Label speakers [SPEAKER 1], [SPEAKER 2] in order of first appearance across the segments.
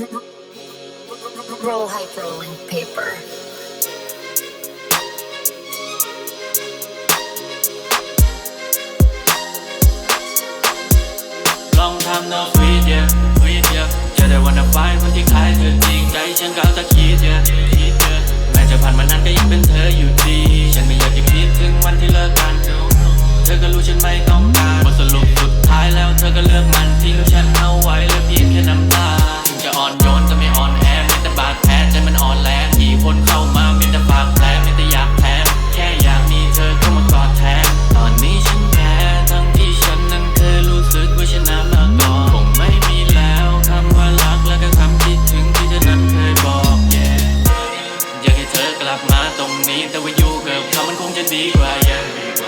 [SPEAKER 1] Roll hyperlink paper.
[SPEAKER 2] Long time no with ya, with ya. Yeah, they wanna find คนที่คล้ายเธอจริงใจฉันก็ตะคิด yeah. นี้ แต่ว่าอยู่กับเขามันคงจะดีกว่าอย่าง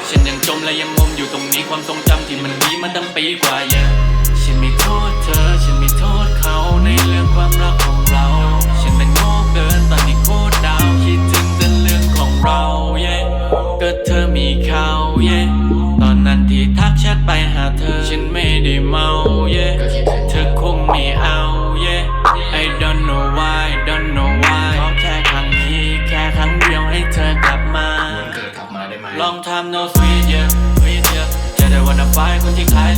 [SPEAKER 2] ฉันยังจมและยังงมอยู่ตรงนี้ความทรงจำที่มันมีมาตั้งปีกว่าอย่างฉันไม่โทษเธอ ฉันไม่โทษเขาในเรื่องความรักของเรา ฉันเป็นโง่เกินตอนที่โคตรดาวคิดถึงแต่เรื่องของเรา yeah ก็เธอมีเขา yeah Long time no see yeah yeah Yeah they wanna fight คนที่คล้าย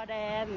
[SPEAKER 3] จอแดน